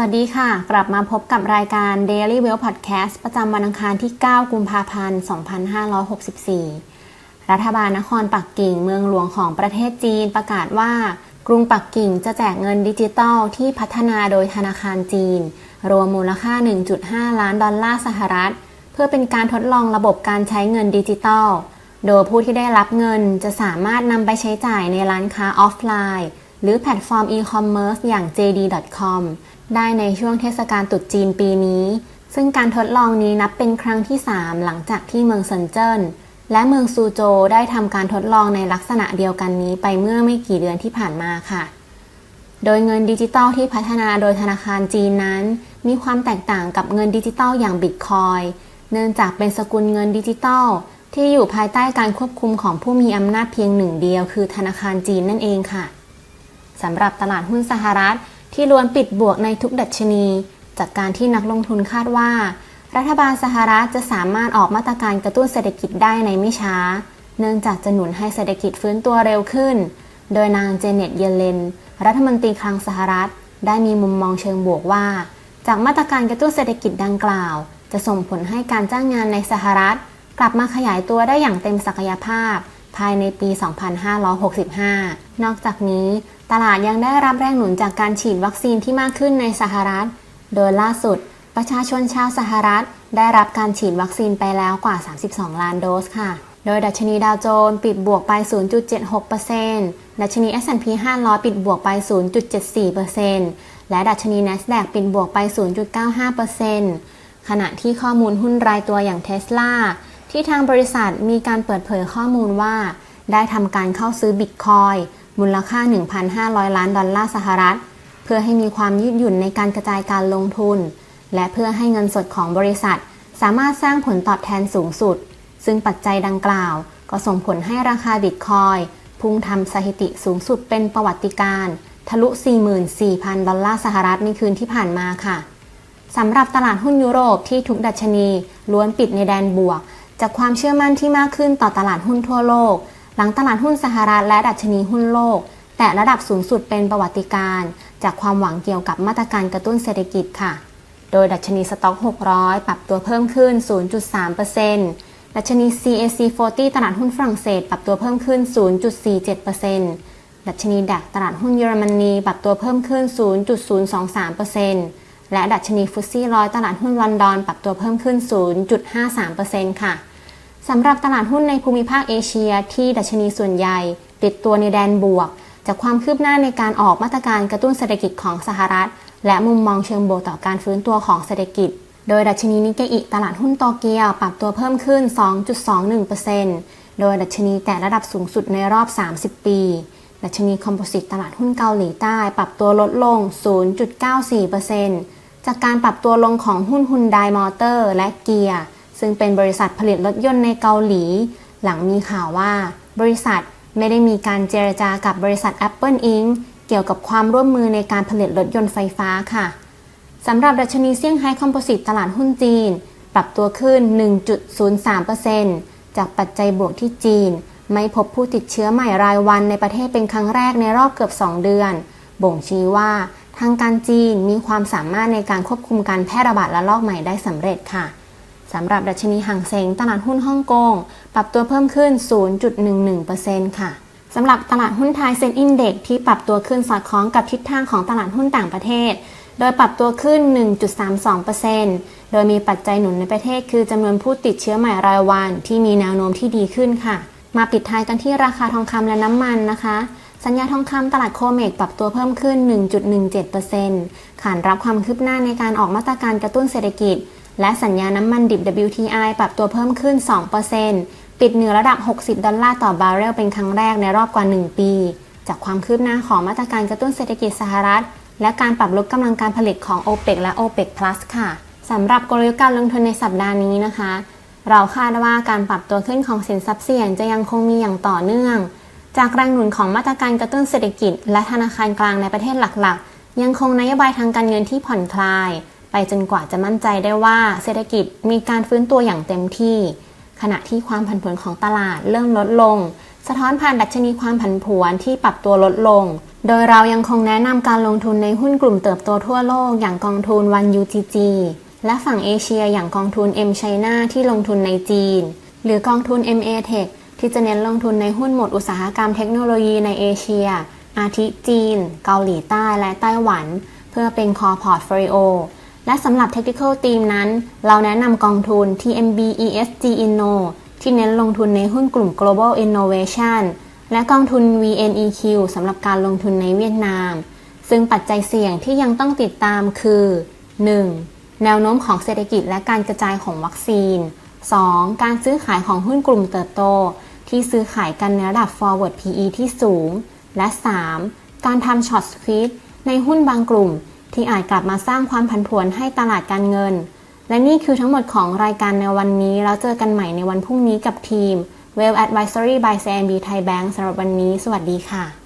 วัสดีค่ะ กลับมาพบกับรายการ Daily w e l l Podcast ประจำวันอังคารที่ 9 กุมภาพันธ์ 2564 รัฐบาลนครปักกิ่งเมืองหลวงของประเทศจีนประกาศว่า กรุงปักกิ่งจะแจกเงินดิจิตอลที่พัฒนาโดยธนาคารจีน รวมมูลค่า 1.5 ล้านดอลลาร์สหรัฐ เพื่อเป็นการทดลองระบบการใช้เงินดิจิตอล โดยผู้ที่ได้รับเงินจะสามารถนำไปใช้จ่ายในร้านค้าออฟไลน์ หรือแพลตฟอร์มอีคอมเมิร์ซอย่าง JD.com ได้ในช่วงเทศกาลตรุษจีนปีนี้ ซึ่งการทดลองนี้นับเป็นครั้งที่ 3 หลังจากที่เมืองเซินเจิ้นและเมืองซูโจได้ทำการทดลองในลักษณะเดียวกันนี้ไปเมื่อไม่กี่เดือนที่ผ่านมาค่ะ โดยเงินดิจิตอลที่พัฒนาโดยธนาคารจีนนั้น มีความแตกต่างกับเงินดิจิตอลอย่างบิตคอยเนื่องจากเป็นสกุลเงินดิจิตอลที่อยู่ภายใต้การควบคุมของผู้มีอำนาจเพียงหนึ่งเดียว คือธนาคารจีนนั่นเองค่ะ สำหรับตลาดหุ้นสหรัฐ ที่ล้วนปิดบวกในทุกดัชนี จากการที่นักลงทุนคาดว่า รัฐบาลสหรัฐจะสามารถออกมาตรการกระตุ้นเศรษฐกิจได้ในไม่ช้า เนื่องจากจะหนุนให้เศรษฐกิจฟื้นตัวเร็วขึ้น โดยนางเจเน็ตเยเลน รัฐมนตรีคลังสหรัฐ ได้มีมุมมองเชิงบวกว่า จากมาตรการกระตุ้นเศรษฐกิจดังกล่าว จะส่งผลให้การจ้างงานในสหรัฐ กลับมาขยายตัวได้อย่างเต็มศักยภาพ ภายในปี 2565 นอกจากนี้ตลาดยังได้รับแรงหนุนจากการฉีดวัคซีนที่มากขึ้นในสหรัฐ โดยล่าสุด ประชาชนชาวสหรัฐ ได้รับการฉีดวัคซีนไปแล้วกว่า 32 ล้านโดสค่ะ โดยดัชนีดาวโจนส์ปิดบวกไป 0.76%ดัชนี S&P 500 ปิดบวกไป 0.74%และดัชนี NASDAQ ปิดบวกไป 0.95%ขณะที่ข้อมูลหุ้นรายตัวอย่างเท s l a ที่ทางบริษัทมีการเปิดเผยข้อมูลว่า ได้ทำการเข้าซื้อบิตคอยมูลค่า 1,500 ล้านดอลลาร์สหรัฐ เพื่อให้มีความยืดหยุ่นในการกระจายการลงทุน และเพื่อให้เงินสดของบริษัท สามารถสร้างผลตอบแทนสูงสุด ซึ่งปัจจัยดังกล่าว ก็ส่งผลให้ราคาบิตคอยพุ่งทำสถิติสูงสุดเป็นประวัติการณ์ทะลุ 44,000 ดอลลาร์สหรัฐในคืนที่ผ่านมาค่ะสำหรับตลาดหุ้นยุโรปที่ทุกดัชนีล้วนปิดในแดนบวก จากความเชื่อมั่นที่มากขึ้นต่อตลาดหุ้นทั่วโลก หลังตลาดหุ้นสหรัฐและดัชนีหุ้นโลก แต่ระดับสูงสุดเป็นประวัติการณ์จากความหวังเกี่ยวกับมาตรการกระตุ้นเศรษฐกิจค่ะ โดยดัชนีสต็อก 600 ปรับตัวเพิ่มขึ้น 0.3%ดัชนี CAC 40 ตลาดหุ้นฝรั่งเศส ปรับตัวเพิ่มขึ้น 0.47%ดัชนีดักตลาดหุ้นเยอรมนี ปรับตัวเพิ่มขึ้น 0.023% และดัชนีฟุตซี่ร้อยตลาดหุ้นลอนดอนปรับตัวเพิ่มขึ้น 0.53%ค่ะสำหรับตลาดหุ้นในภูมิภาคเอเชียที่ดัชนีส่วนใหญ่ปิดตัวในแดนบวก จากความคืบหน้าในการออกมาตรการกระตุ้นเศรษฐกิจของสหรัฐ และมุมมองเชิงบวกต่อการฟื้นตัวของเศรษฐกิจ โดยดัชนีนิกเกอิตลาดหุ้นโตเกียวปรับตัวเพิ่มขึ้น 2.21%โดยดัชนีแต่ระดับสูงสุดในรอบ 30 ปี ดัชนีคอมโพสิตตลาดหุ้นเกาหลีใต้ ปรับตัวลดลง 0.94%จากการปรับตัวลงของหุ้นฮุนไดมอเตอร์และเกียร์ ซึ่งเป็นบริษัทผลิตรถยนต์ในเกาหลี หลังมีข่าวว่า บริษัทไม่ได้มีการเจรจากับบริษัท Apple Inc. เกี่ยวกับความร่วมมือในการผลิตรถยนต์ไฟฟ้าค่ะสำหรับดัชนีเซี่ยงไฮ้คอมโพสิตตลาดหุ้นจีน ปรับตัวขึ้น 1.03%จากปัจจัยบวกที่จีน ไม่พบผู้ติดเชื้อใหม่รายวันในประเทศเป็นครั้งแรกในรอบเกือบ 2 เดือน บ่งชี้ว่าทางการจีนมีความสามารถในการควบคุมการแพร่ระบาดระลอกใหม่ได้สำเร็จค่ะ สำหรับดัชนีห่างเซงตลาดหุ้นฮ่องกง ปรับตัวเพิ่มขึ้น 0.11%ค่ะสำหรับตลาดหุ้นไทยเซ็นอินเด็กที่ปรับตัวขึ้นสอดคล้องกับทิศทางของตลาดหุ้นต่างประเทศ โดยปรับตัวขึ้น 1.32%โดยมีปัจจัยหนุนในประเทศคือจำนวนผู้ติดเชื้อใหม่รายวันที่มีแนวโน้มที่ดีขึ้นค่ะ มาปิดท้ายกันที่ราคาทองคำและน้ำมันนะคะ สัญญาทองคำตลาดโคเมกปรับตัวเพิ่มขึ้น 1.17%ขานรับความคืบหน้าในการออกมาตรการกระตุ้นเศรษฐกิจ และสัญญาน้ำมันดิบ WTI ปรับตัวเพิ่มขึ้น 2%ปิดเหนือระดับ 60 ดอลลาร์ต่อบาร์เรลเป็นครั้งแรกในรอบกว่า 1 ปี จากความคืบหน้าของมาตรการกระตุ้นเศรษฐกิจสหรัฐ และการปรับลดกำลังการผลิตของ OPEC และ OPEC Plus ค่ะสำหรับกลยุทธ์การลงทุนในสัปดาห์นี้นะคะ เราคาดว่าการปรับตัวขึ้นของสินทรัพย์เสี่ยงจะยังคงมีอย่างต่อเนื่อง จากแรงหนุนของมาตรการกระตุ้นเศรษฐกิจ และธนาคารกลางในประเทศหลักๆ ยังคงนโยบายทางการเงินที่ผ่อนคลาย ไปจนกว่าจะมั่นใจได้ว่าเศรษฐกิจมีการฟื้นตัวอย่างเต็มที่ ขณะที่ความผันผวนของตลาดเริ่มลดลง สะท้อนผ่านดัชนีความผันผวนที่ปรับตัวลดลง โดยเรายังคงแนะนำการลงทุนในหุ้นกลุ่มเติบโตทั่วโลกอย่างกองทุน One UGG และฝั่งเอเชียอย่างกองทุน M China ที่ลงทุนในจีน หรือกองทุน MA Tech ที่จะเน้นลงทุนในหุ้นหมวดอุตสาหกรรมเทคโนโลยีในเอเชีย อาทิจีน เกาหลีใต้และไต้หวัน เพื่อเป็น Core Portfolio และสำหรับ Technical Team นั้น เราแนะนำกองทุน TMB ESG Inno ที่เน้นลงทุนในหุ้นกลุ่ม Global Innovation และกองทุน VNEQ สำหรับการลงทุนในเวียดนาม ซึ่งปัจจัยเสี่ยงที่ยังต้องติดตามคือ 1. แนวโน้มของเศรษฐกิจและการกระจายของวัคซีน 2. การซื้อขายของหุ้นกลุ่มเติบโต ที่ซื้อขายกันในระดับ forward PE ที่สูง และ 3. การทำ short squeeze ในหุ้นบางกลุ่ม ที่อาจกลับมาสร้างความผันผวนให้ตลาดการเงิน และนี่คือทั้งหมดของรายการในวันนี้ แล้วเจอกันใหม่ในวันพรุ่งนี้กับทีม Well Advisory by CMB Thai Bank สำหรับวันนี้ สวัสดีค่ะ